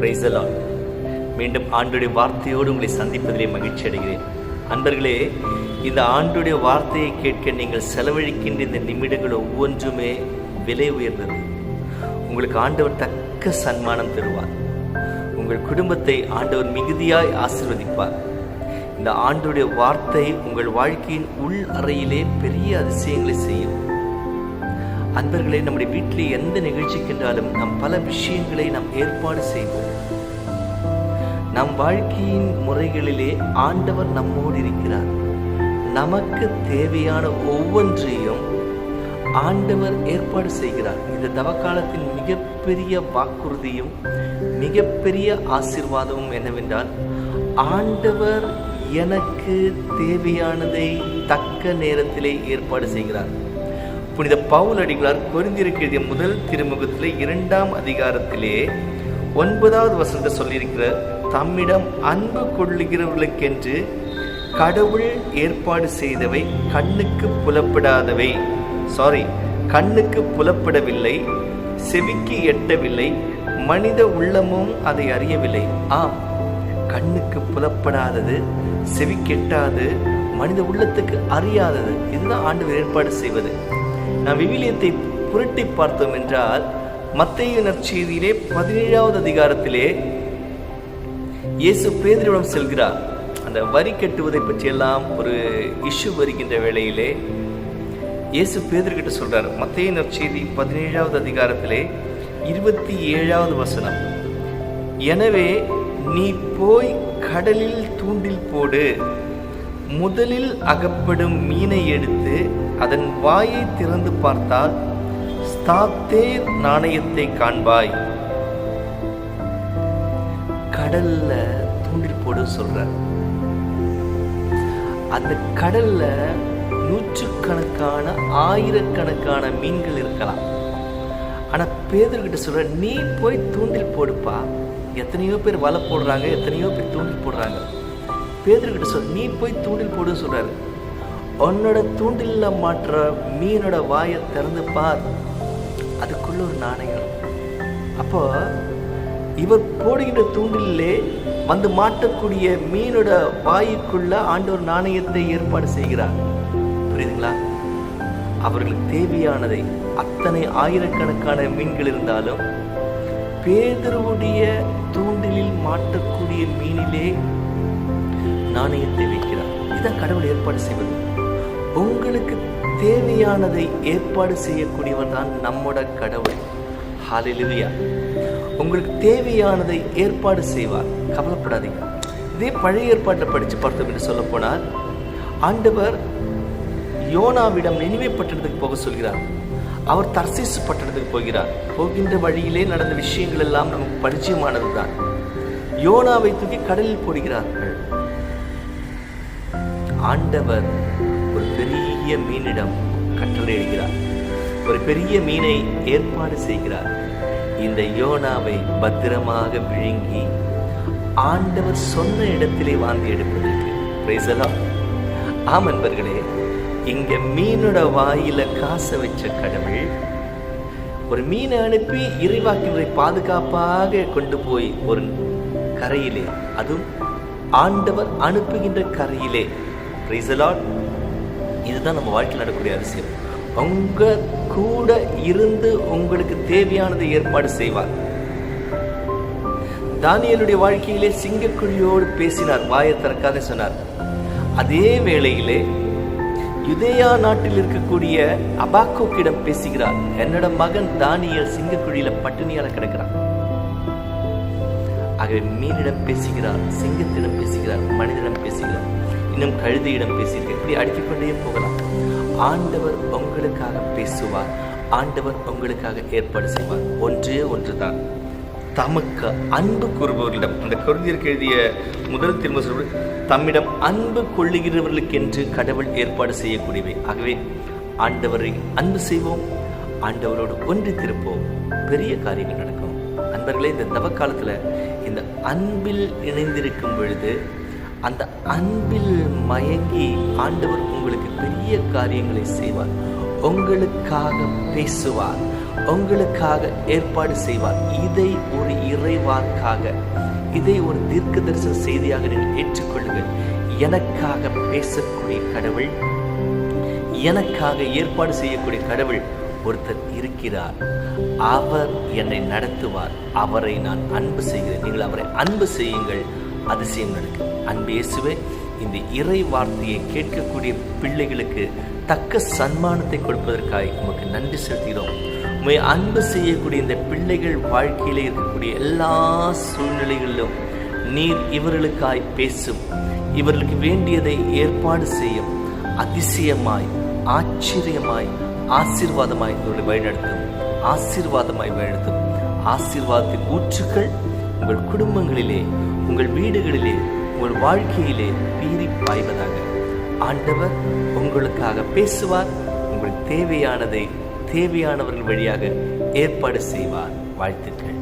Praise மீண்டும் ஆண்டுடைய வார்த்தையோடு உங்களை சந்திப்பதிலே மகிழ்ச்சி அடைகிறேன். அன்பர்களே இந்த ஆண்டுடைய வார்த்தையை கேட்க நீங்கள் செலவழிக்கின்ற இந்த நிமிடங்கள் ஒவ்வொன்றுமே விலை உயர்ந்தது. உங்களுக்கு ஆண்டவர் தக்க சன்மானம் தருவார். உங்கள் குடும்பத்தை ஆண்டவர் மிகுதியாய் ஆசிர்வதிப்பார். இந்த ஆண்டுடைய வார்த்தை உங்கள் வாழ்க்கையின் உள் அறையிலே பெரிய அதிசயங்களை செய்யும். அன்பர்களே நம்முடைய வீட்டிலே எந்த நிகழ்ச்சிக்கென்றாலும் நாம் பல விஷயங்களை நாம் ஏற்பாடு செய்வோம். நம் வாழ்க்கையின் முறைகளிலே ஆண்டவர் நம்மோடு இருக்கிறார். நமக்கு தேவையான ஒவ்வொன்றையும் ஆண்டவர் ஏற்பாடு செய்கிறார். இந்த தவக்காலத்தின் மிகப்பெரிய வாக்குறுதியும் மிகப்பெரிய ஆசிர்வாதமும் என்னவென்றால் ஆண்டவர் எனக்கு தேவையானதை தக்க நேரத்திலே ஏற்பாடு செய்கிறார். புனித பவுல் அடிகளார் பொருந்திருக்கிற முதல் திருமுகத்திலே இரண்டாம் அதிகாரத்திலே ஒன்பதாவது வசனத்தை சொல்லியிருக்கிற தம்மிடம் அன்பு கொள்ளுகிறவர்களுக்கென்று கடவுள் ஏற்பாடு செய்தவை கண்ணுக்கு புலப்படாதவை. சாரி கண்ணுக்கு புலப்படவில்லை செவிக்கு எட்டவில்லை மனித உள்ளமும் அதை அறியவில்லை. ஆம் கண்ணுக்கு புலப்படாதது செவிக்கெட்டாது மனித உள்ளத்துக்கு அறியாதது. இதுதான் ஆண்டு ஏற்பாடு செய்வது. நாம் விவிலியத்தை புரட்டி பார்த்தோம் என்றால் மத்திய நற்செய்தியிலே பதினேழாவது அதிகாரத்திலே இயேசு பேதரிடம் செல்கிறார். அந்த வரி கட்டுவதை பற்றியெல்லாம் ஒரு இஷ்யூ வருகின்ற வேளையிலே இயேசு பேதர்கிட்ட சொல்றார். மத்திய நற்செய்தி பதினேழாவது அதிகாரத்திலே இருபத்தி ஏழாவது வசனம். எனவே நீ போய் கடலில் தூண்டில் போடு. முதலில் அகப்படும் மீனை எடுத்து அதன் வாயை திறந்து பார்த்தால் ஸ்தாப்தேர் நாணயத்தை காண்பாய். கடல்ல தூண்டில் போடு சொல்ற. அந்த கடல்ல நூற்றுக்கணக்கான ஆயிரக்கணக்கான மீன்கள் இருக்கலாம். ஆனா பேதர்கிட்ட சொல்ற நீ போய் தூண்டில் போடுப்பா. எத்தனையோ பேர் வலை போடுறாங்க எத்தனையோ பேர் தூண்டில் போடுறாங்க. பேதர்கிட்ட சொல் நீ போய் தூண்டில் போடு சொல்றாரு. உன்னோட தூண்டிலில் மாற்ற மீனோட வாயை திறந்து பார். அதுக்குள்ள ஒரு நாணயம். அப்போ இவர் போடுகின்ற தூண்டிலே வந்து மாட்டக்கூடிய மீனோட வாயுக்குள்ள ஆண்டவர் நாணயத்தை ஏற்பாடு செய்கிறார். புரியுதுங்களா? அவர்களுக்கு தேவையானதை அத்தனை ஆயிரக்கணக்கான மீன்கள் இருந்தாலும் பேதருடைய தூண்டிலில் மாட்டக்கூடிய மீனிலே நாணயத்தை வைக்கிறார் இதான் கடவுள் ஏற்பாடு செய்வது. உங்களுக்கு தேவையானதை ஏற்பாடு செய்யக்கூடியவர் தான் நம்மோட கடவுள். ஹாலிலுவியா உங்களுக்கு தேவையானதை ஏற்பாடு செய்வார். கவலைப்படாதீங்க. இதே பழைய ஏற்பாட்டை படித்து பார்த்தோம் என்று சொல்ல போனால் ஆண்டவர் யோனாவிடம் நினைவே பட்டணத்துக்கு போக சொல்கிறார். அவர் தர்சீசு பட்டணத்துக்கு போகிறார். போகின்ற வழியிலே நடந்த விஷயங்கள் எல்லாம் நமக்கு பரிச்சயமானது தான் யோனாவை தூக்கி கடலில் போடுகிறார்கள். ஆண்டவர் ஒரு பெரிய மீனிடம் கட்டளையிடுகிறார் ஒரு பெரிய மீனை ஏற்பாடு செய்கிறார். இந்த யோனாவை பத்திரமாக விழுங்கி ஆண்டவர் சொன்ன இடத்திலே வாந்தி எடுப்பதற்கு. பிரைசலாம் ஆம் அன்பர்களே இங்க மீனோட வாயில காசை வச்ச கடவுள் ஒரு மீனை அனுப்பி இறைவாக்கினரை பாதுகாப்பாக கொண்டு போய் ஒரு கரையிலே அதுவும் ஆண்டவர் அனுப்புகின்ற கரையிலே பிரைசலாட் இதுதான் நம்ம வாழ்க்கையில் நடக்கக்கூடிய அரசியல் உங்க கூட இருந்து உங்களுக்கு தேவையானதை ஏற்பாடு செய்வார். தானியலுடைய வாழ்க்கையிலே சிங்கக்குழியோடு பேசினார் வாயை திறக்காத சொன்னார். அதே வேளையிலே யுதேயா நாட்டில் இருக்கக்கூடிய அபாக்கோக்கிடம் பேசுகிறார் என்னோட மகன் தானியல் சிங்கக்குழியில பட்டினியால கிடக்கிறான். ஆகவே மீனிடம் பேசுகிறார் சிங்கத்திடம் பேசுகிறார் மனித இன்னும் கழுதையிடம் பேசியிருக்க. இப்படி அடுக்கிக்கொண்டே போகலாம். ஆண்டவர் உங்களுக்காக பேசுவார். ஆண்டவர் உங்களுக்காக ஏற்பாடு செய்வார். ஒன்றே ஒன்றுதான். தமக்கு அன்பு கூறுபவர்களிடம் அந்த கருதியருக்கு எழுதிய முதல் திரும்ப சொல்வது தம்மிடம் அன்பு கொள்ளுகிறவர்களுக்கென்று கடவுள் ஏற்பாடு செய்யக்கூடியவை. ஆகவே ஆண்டவரை அன்பு செய்வோம். ஆண்டவரோடு ஒன்றி திருப்போம் பெரிய காரியங்கள் நடக்கும். அன்பர்களே இந்த தவக்காலத்தில் இந்த அன்பில் இணைந்திருக்கும் பொழுது அந்த அன்பில் மயங்கி ஆண்டவர் உங்களுக்கு பெரிய காரியங்களை செய்வார். உங்களுக்காக பேசுவார். உங்களுக்காக ஏற்பாடு செய்வார். இதை ஒரு இறைவாக்காக இதை ஒரு தீர்க்க தரிசன செய்தியாக நீங்கள் ஏற்றுக்கொள்ளுங்கள். எனக்காக பேசக்கூடிய கடவுள் எனக்காக ஏற்பாடு செய்யக்கூடிய கடவுள் ஒருத்தர் இருக்கிறார். அவர் என்னை நடத்துவார். அவரை நான் அன்பு செய்கிறேன். நீங்கள் அவரை அன்பு செய்யுங்கள். அதிசயம் நடக்கும் அன்பு இந்த இறை வார்த்தையை கேட்கக்கூடிய பிள்ளைகளுக்கு தக்க சன்மானத்தை கொடுப்பதற்காக உமக்கு நன்றி செலுத்துகிறோம். உண்மை அன்பு செய்யக்கூடிய இந்த பிள்ளைகள் வாழ்க்கையில் இருக்கக்கூடிய எல்லா சூழ்நிலைகளிலும் நீர் இவர்களுக்காய் பேசும். இவர்களுக்கு வேண்டியதை ஏற்பாடு செய்யும். அதிசயமாய் ஆச்சரியமாய் ஆசீர்வாதமாய் இவர்களை வழிநடத்தும். ஆசீர்வாதமாய் வழிநடத்தும். ஆசீர்வாதத்தின் ஊற்றுக்கள் உங்கள் குடும்பங்களிலே உங்கள் வீடுகளிலே உங்கள் வாழ்க்கையிலே பீறி பாய்வதாக. ஆண்டவர் உங்களுக்காக பேசுவார் உங்களுக்கு தேவையானதை தேவையானவர்கள் வழியாக ஏற்பாடு செய்வார். வாழ்த்துக்கள்.